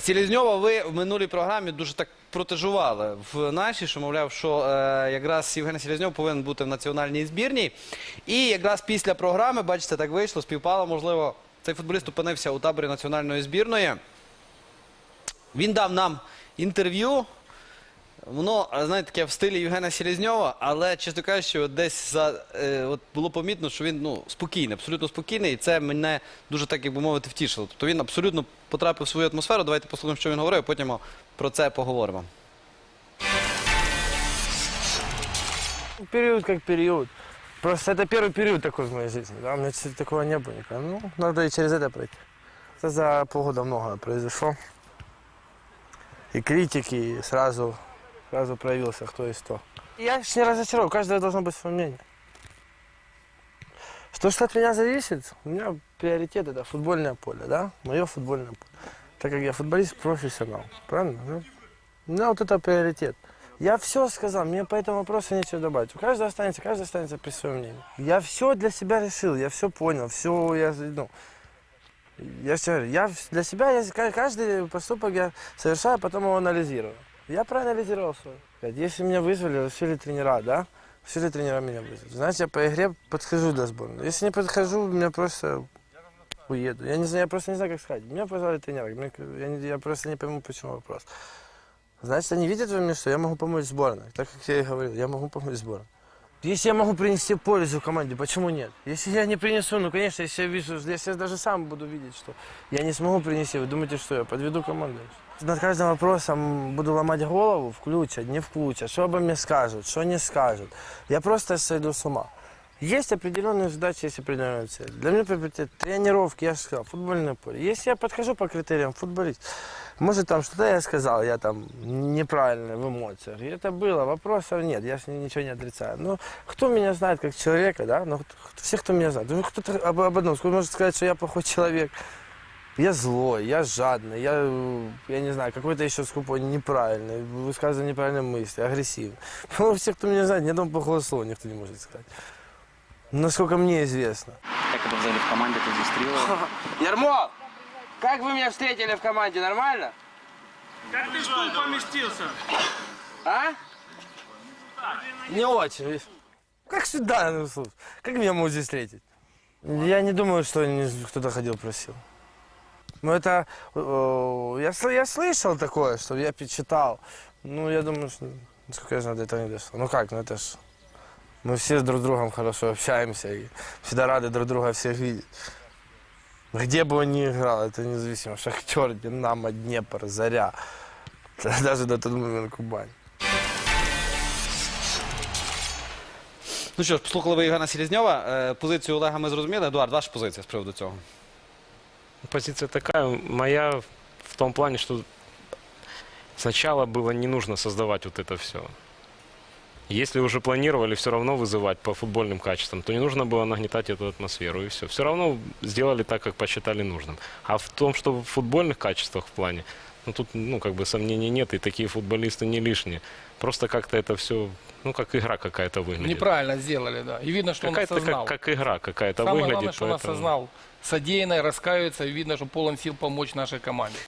Селізньова ви в минулій програмі дуже так протежували в нашій, що мовляв, що е, якраз Євген Селізньов повинен бути в національній збірній. І якраз після програми, бачите, так вийшло, співпало, можливо, цей футболіст опинився у таборі національної збірної. Він дав нам інтерв'ю. Воно, е, знаєте, таке в стилі Євгена Селізньова, але, чесно кажучи, от десь за, е, от було помітно, що він ну, спокійний, абсолютно спокійний, і це мене дуже так, як би мовити, втішило. Тобто він абсолютно потрапив в свою атмосферу. Давайте послухаємо, що він говорив, потім ми про це поговоримо. Период как период. Просто это первый период такой в моей жизни. Да? У меня чё-то такого не было никогда. Ну, надо и через это пройти. Это за полгода много произошло. И критики, и сразу, сразу проявился кто есть кто. Я ж не разочарован, у каждого должно быть свое мнение. Что, что от меня зависит, у меня приоритет это футбольное поле, да? Мое футбольное поле. Так как я футболист профессионал, правильно? Ну, У меня вот это приоритет. Я все сказал, мне по этому вопросу нечего добавить. У каждого останется, каждый останется при своем мнении. Я все для себя решил, я все понял, все я, ну, я говорю, я для себя, я, ка- каждый поступок я совершаю, потом его анализирую. Я проанализировал свой. Если меня вызвали, решили тренера, да? Решили тренера меня вызвать. Значит, я по игре подхожу для сборной. Если не подхожу, меня просто уеду. Я не знаю, я просто не знаю, как сказать. Меня позвали тренера. Я, не- я просто не пойму, почему вопрос. Значит, они видят во мне, что я могу помочь сборной. Так как я и говорил, я могу помочь сборной. Если я могу принести пользу команде, почему нет? Если я не принесу, ну, конечно, если я вижу, если я даже сам буду видеть, что я не смогу принести, вы думаете, что я подведу команду? Над каждым вопросом буду ломать голову, включат, не включат, что обо мне скажут, что не скажут. Я просто сойду с ума. Есть определенные задачи, есть определенная цель. Для меня приоритет тренировки, я же сказал, футбольное поле. Если я подхожу по критериям футболист, может там что-то я сказал, я там неправильно в эмоциях. И это было, вопросов нет, я ж ничего не отрицаю. Но кто меня знает как человека, да? Ну, кто- все, кто меня знает. Ну, кто-то об, об одном кто может сказать, что я плохой человек. Я злой, я жадный, я, я не знаю, какой-то еще скупой, неправильный, высказываю неправильные мысли, агрессивный. Ну, все, кто меня знает, ни одного плохого слова никто не может сказать. Насколько мне известно. Как это взяли в команде, ты зустріла? Ярмо, как вы меня встретили в команде, нормально? Как ты стул поместился? А? Не очень. Как сюда, ну, слушай, как меня могут здесь встретить? Я не думаю, что кто-то ходил просил. Ну это, я, я слышал такое, что я читал. Ну я думаю, что, насколько я знаю, до этого не дошло. Ну как, ну это ж, мы все с друг с другом хорошо общаемся и всегда рады друг друга всех видеть. Где бы он ни играл, это независимо. Шахтер, Динамо, Днепр, Заря. Даже до тот момент Кубань. Ну що ж, послухали ви Євгена Селізньова. Е, позицію Олега ми зрозуміли. Едуард, ваша позиція з приводу цього. Позиция такая, моя в том плане, что сначала было не нужно создавать вот это все. Если уже планировали все равно вызывать по футбольным качествам, то не нужно было нагнетать эту атмосферу и все. Все равно сделали так, как посчитали нужным. А в том, что в футбольных качествах в плане, ну тут, ну как бы сомнений нет, и такие футболисты не лишние. Просто как-то это все, ну как игра какая-то выглядит. Неправильно сделали, да. И видно, что он Какая-то осознал. как, как игра какая-то Самое выглядит. главное, что он поэтому- осознал содеянное, раскаивается, и видно, что полон сил помочь нашей команде.